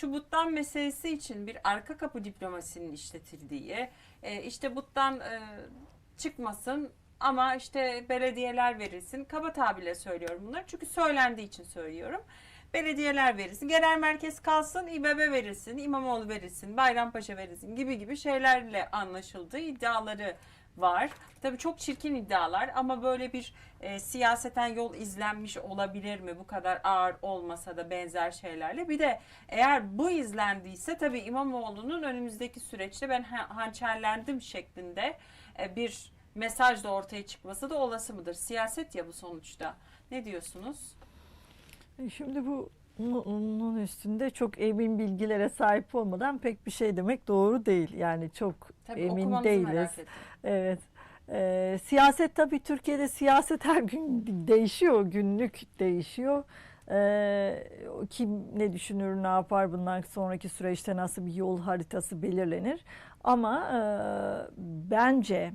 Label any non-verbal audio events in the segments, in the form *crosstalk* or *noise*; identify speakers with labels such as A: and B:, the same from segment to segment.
A: şu Buttan meselesi için bir arka kapı diplomasinin işletildiği, e, işte Buttan e, çıkmasın ama işte belediyeler verilsin. Kaba tabirle söylüyorum bunları çünkü söylendiği için söylüyorum. Belediyeler verilsin, genel merkez kalsın, İBB verilsin, İmamoğlu verilsin, Bayrampaşa verilsin gibi gibi şeylerle anlaşıldığı iddiaları var. Tabii çok çirkin iddialar ama böyle bir e, siyaseten yol izlenmiş olabilir mi? Bu kadar ağır olmasa da benzer şeylerle. Bir de eğer bu izlendiyse tabii İmamoğlu'nun önümüzdeki süreçte ben ha- hançerlendim şeklinde e, bir mesaj da ortaya çıkması da olası mıdır? Siyaset ya bu sonuçta. Ne diyorsunuz?
B: Şimdi bu bunun üstünde çok emin bilgilere sahip olmadan pek bir şey demek doğru değil. Yani çok
A: Tabii
B: emin değiliz.
A: merak ettim.
B: Evet. Ee, siyaset tabii Türkiye'de siyaset *laughs* her gün değişiyor, günlük değişiyor. Ee, kim ne düşünür, ne yapar bundan sonraki süreçte nasıl bir yol haritası belirlenir. Ama e, bence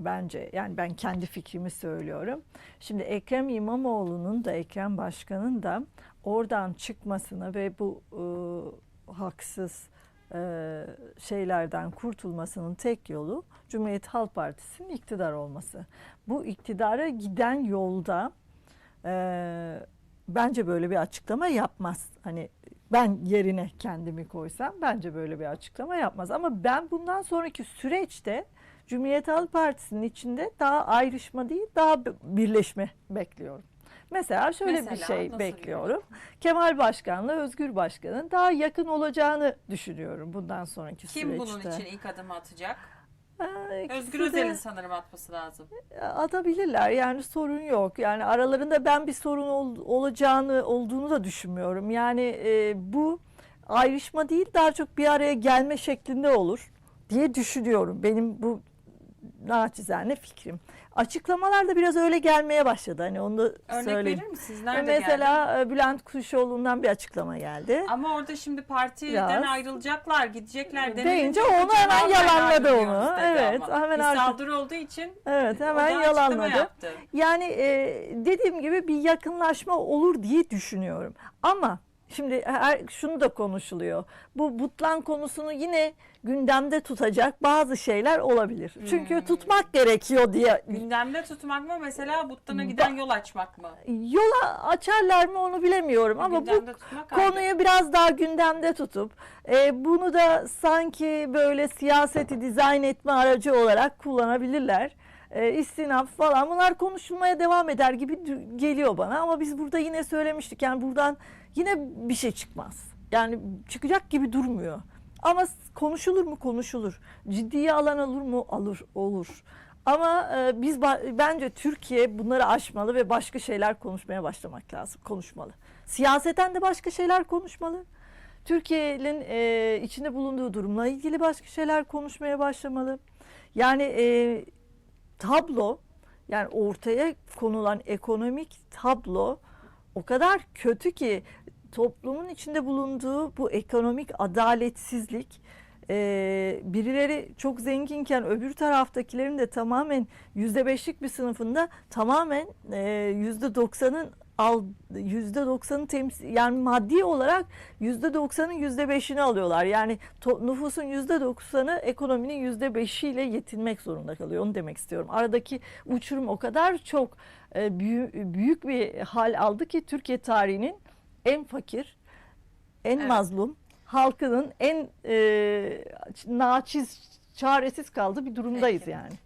B: bence yani ben kendi fikrimi söylüyorum. Şimdi Ekrem İmamoğlu'nun da Ekrem Başkan'ın da oradan çıkmasını ve bu e, haksız e, şeylerden kurtulmasının tek yolu Cumhuriyet Halk Partisi'nin iktidar olması. Bu iktidara giden yolda e, bence böyle bir açıklama yapmaz. Hani ben yerine kendimi koysam bence böyle bir açıklama yapmaz. Ama ben bundan sonraki süreçte Cumhuriyet Halk Partisi'nin içinde daha ayrışma değil daha birleşme bekliyorum. Mesela şöyle bir
A: Mesela
B: şey
A: nasıl
B: bekliyorum. Kemal Başkan'la Özgür Başkan'ın daha yakın olacağını düşünüyorum bundan sonraki
A: Kim
B: süreçte.
A: bunun için ilk adımı atacak?
B: Ee,
A: Özgür Özel'in sanırım atması lazım.
B: atabilirler yani sorun yok. Yani aralarında ben bir sorun ol- olacağını olduğunu da düşünmüyorum. Yani e, bu ayrışma değil daha çok bir araya gelme şeklinde olur diye düşünüyorum. Benim bu naçizane fikrim. Açıklamalar da biraz öyle gelmeye başladı. Hani onu da
A: Örnek
B: söyleyeyim.
A: verir misiniz? Nerede geldi?
B: Mesela e, Bülent Kuşoğlu'ndan bir açıklama geldi.
A: Ama orada şimdi partiden
B: Biraz.
A: ayrılacaklar, gidecekler denince
B: onu hemen yalanladı onu. Evet,
A: ama.
B: hemen
A: bir
B: artık-
A: saldırı olduğu için
B: Evet hemen yalanladı. Yani e, dediğim gibi bir yakınlaşma olur diye düşünüyorum. Ama şimdi her, şunu da konuşuluyor. Bu butlan konusunu yine gündemde tutacak bazı şeyler olabilir. Çünkü
A: Hmm.
B: tutmak gerekiyor diye
A: Gündemde tutmak mı mesela Buttan'a giden
B: Ba-
A: yol açmak mı?
B: yola açarlar mı onu bilemiyorum ama bu
A: Gündemde
B: konuyu biraz daha gündemde tutup e, bunu da sanki böyle siyaseti dizayn etme aracı olarak kullanabilirler. E, istinaf falan bunlar konuşulmaya devam eder gibi geliyor bana ama biz burada yine söylemiştik yani buradan yine bir şey çıkmaz. Yani çıkacak gibi durmuyor. Ama konuşulur mu konuşulur. Ciddiye alan olur mu alır olur. Ama e, biz bence Türkiye bunları aşmalı ve başka şeyler konuşmaya başlamak lazım. Konuşmalı. Siyaseten de başka şeyler konuşmalı. Türkiye'nin e, içinde bulunduğu durumla ilgili başka şeyler konuşmaya başlamalı. Yani e, tablo yani ortaya konulan ekonomik tablo o kadar kötü ki toplumun içinde bulunduğu bu ekonomik adaletsizlik e, birileri çok zenginken öbür taraftakilerin de tamamen yüzde beşlik bir sınıfında tamamen yüzde doksanın al yüzde doksanı temsil yani maddi olarak yüzde doksanın yüzde beşini alıyorlar. Yani to- nüfusun yüzde doksanı ekonominin yüzde beşiyle yetinmek zorunda kalıyor. Onu demek istiyorum. Aradaki uçurum o kadar çok e, büyü- büyük bir hal aldı ki Türkiye tarihinin en fakir, en
A: Evet.
B: mazlum halkının en e, naçiz, çaresiz kaldığı bir durumdayız
A: Peki.
B: yani.